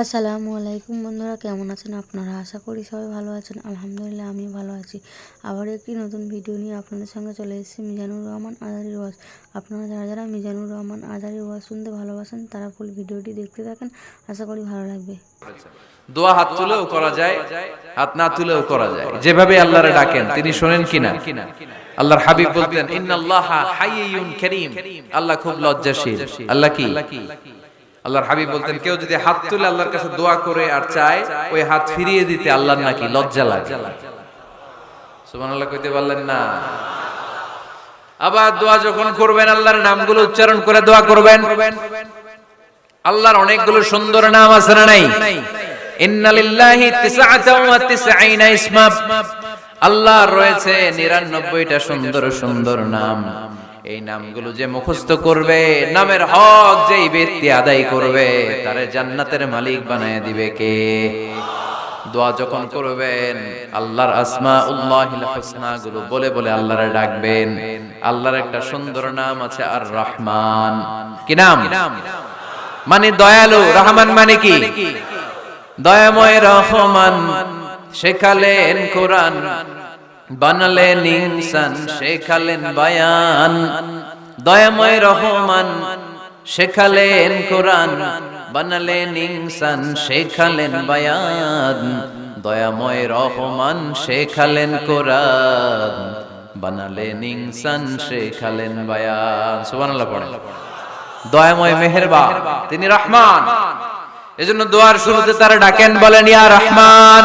আসসালামু আলাইকুম বন্ধুরা, কেমন আছেন আপনারা? আশা করি সবাই ভালো আছেন। আলহামদুলিল্লাহ আমি ভালো আছি। আবার একটি নতুন ভিডিও নিয়ে আপনাদের সঙ্গে চলে এসেছি, মিজানুর রহমান আজারি ওয়াজ। আপনারা যারা যারা মিজানুর রহমান আজারি ওয়াজ শুনতে ভালোবাসেন, তারা ফুল ভিডিওটি দেখতে থাকেন। আশা করি ভালো লাগবে। দোয়া হাত তুলেও করা যায়, হাত না তুলেও করা যায়। যেভাবে আল্লাহরে ডাকেন, তিনি শোনেন কিনা আল্লাহর হাবিব বলতেন, ইন্নাল্লাহা হাইয়ুন আল্লাহ খুব লজ্জাশীল। আল্লাহ কি? আল্লাহর হাবিব বলতেন, কেউ যদি হাত তুলে আল্লাহর কাছে দোয়া করে আর চায়, ওই হাত ফিরিয়ে দিতে আল্লাহর নাকি লজ্জা লাগে? সুবহানাল্লাহ কইতে পারলেন না। আবার দোয়া যখন করবেন, আল্লাহর নামগুলো উচ্চারণ করে দোয়া করবেন। আল্লাহর অনেকগুলো সুন্দর নাম আছে না নাই? ইন্নালিল্লাহি আল্লাহর রয়েছে 99টা সুন্দর সুন্দর নাম। এই নামগুলো যে মুখস্থ করবে, নামের হক যেই ব্যক্তি আদায় করবে, তারে জান্নাতের মালিক বানায় দিবে কে? দোয়া যখন করবেন, আল্লাহর আসমা উল্লাহিল হুসনা গুলো বলে বলে আল্লাহরে ডাকবেন। আল্লাহর একটা সুন্দর নাম আছে আর রহমান কি নাম? মানে দয়ালু, রহমান মানে কি? দয়াময় রহমান, শেখালেন কোরআন। বানালেন ইনসান, শেখালেন বায়ান। দয়াময় রহমান, শেখালেন কোরআন। বানালেন ইনসান, শেখালেন বায়ান। দয়াময় রহমান, শেখালেন কোরআন। বানালেন ইনসান, শেখালেন বায়ান। সুবহানাল্লাহ পড়ে দয়াময় মেহেরবা তিনি রহমান। এজন্য দোয়ার শুরুতে তারা ডাকেন, বলেন, ইয়া রহমান।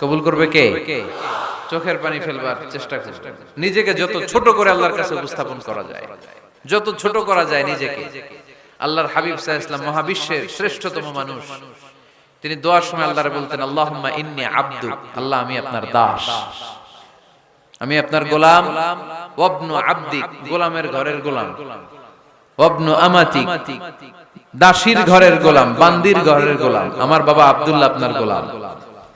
কবুল করবে কে? চোখের পানি ফেলবার চেষ্টা করবে। নিজেকে যত ছোট করে আল্লাহর কাছে উপস্থাপন করা যায়, যত ছোট করা যায় নিজেকে। আল্লাহর হাবিব সাহা ইসলাম মহাবিশ্বের শ্রেষ্ঠতম মানুষ। তিনি দোয়ার সময় আল্লাহরে বলতেন, আল্লাহুম্মা ইন্নি আব্দু, আল্লাহ আমি আপনার দাস। আমি আপনার গোলাম। ওয়াবনু আব্দি, গোলামের ঘরের গোলাম। ওয়াবনু আমাতি, দাসীর ঘরের গোলাম, বান্দির ঘরের গোলাম। আমার বাবা আব্দুল্লাহ আপনার গোলাম।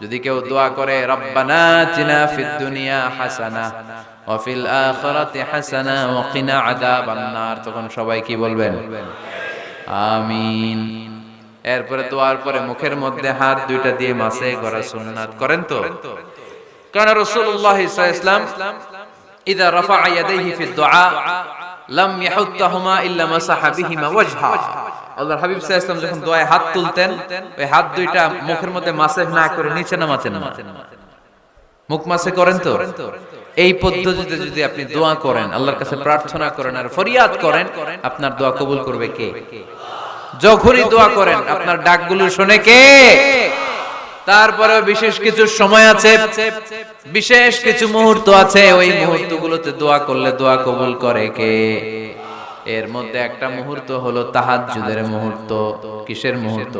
যদি কেউ দোয়া করে তখন সবাই কি বলবেন? আমিন। এরপরে দোয়ার পরে মুখের মধ্যে হাত দুইটা দিয়ে মাসে করেন তো? ইদা ইয়াহুত্তাহুমা ইল্লা ওয়াজহা। আল্লাহর হাবিব সাল্লাল্লাহু আলাইহি যখন দোয়ায় হাত তুলতেন ওই হাত দুইটা মুখের মধ্যে মাসেহ না করে নিচে নামাতেন না মুখ মাসে করেন তো? এই পদ্ধতিতে যদি আপনি দোয়া করেন আল্লাহর কাছে প্রার্থনা করেন আর ফরিয়াদ করেন আপনার দোয়া কবুল করবে কে? যখনই দোয়া করেন আপনার ডাকগুলো শুনে কে? তারপরে বিশেষ কিছু সময় আছে বিশেষ কিছু মুহূর্ত আছে ওই মুহূর্তগুলোতে দোয়া করলে দোয়া কবুল করে কে? এর মধ্যে একটা মুহূর্ত হলো তাহাজুদের মুহূর্ত, কিসের মুহূর্ত?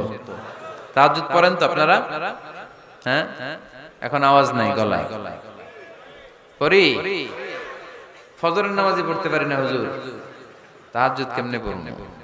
তাহাজুদ পড়েন তো আপনারা? হ্যাঁ? এখন আওয়াজ নাই গলায়। পড়ি ফজরের নামাজি পড়তে পারি না হুজুর। তাহাজুদ কেমনে পড়ব?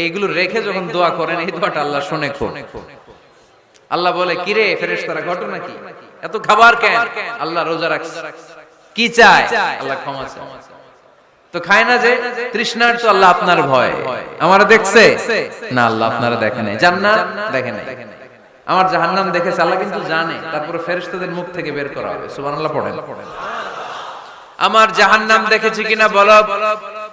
এইগুলো রেখে যখন দোয়া করেন, এই দোয়াটা আল্লাহ শুনে আল্লাহ বলে, কিরে ফেরেশতারা, ঘটনা কি? এত খাবার কেন? আল্লাহ রোজা রাখছে। কি চায়? আল্লাহ ক্ষমা চায়। তো খায় না যে, তৃষ্ণার তো আল্লাহ আপনার ভয়। আমার দেখছে? না, আল্লাহ আপনারা দেখে নাই। জান্নাত দেখে নাই। আমার জাহান্নাম দেখেছে, আল্লাহ কিন্তু জানে। তারপরে ফেরেশতাদের মুখ থেকে বের করা হবে। সুবহানাল্লাহ, পড়েন। আমার জাহান্নাম দেখেছি কিনা বলো?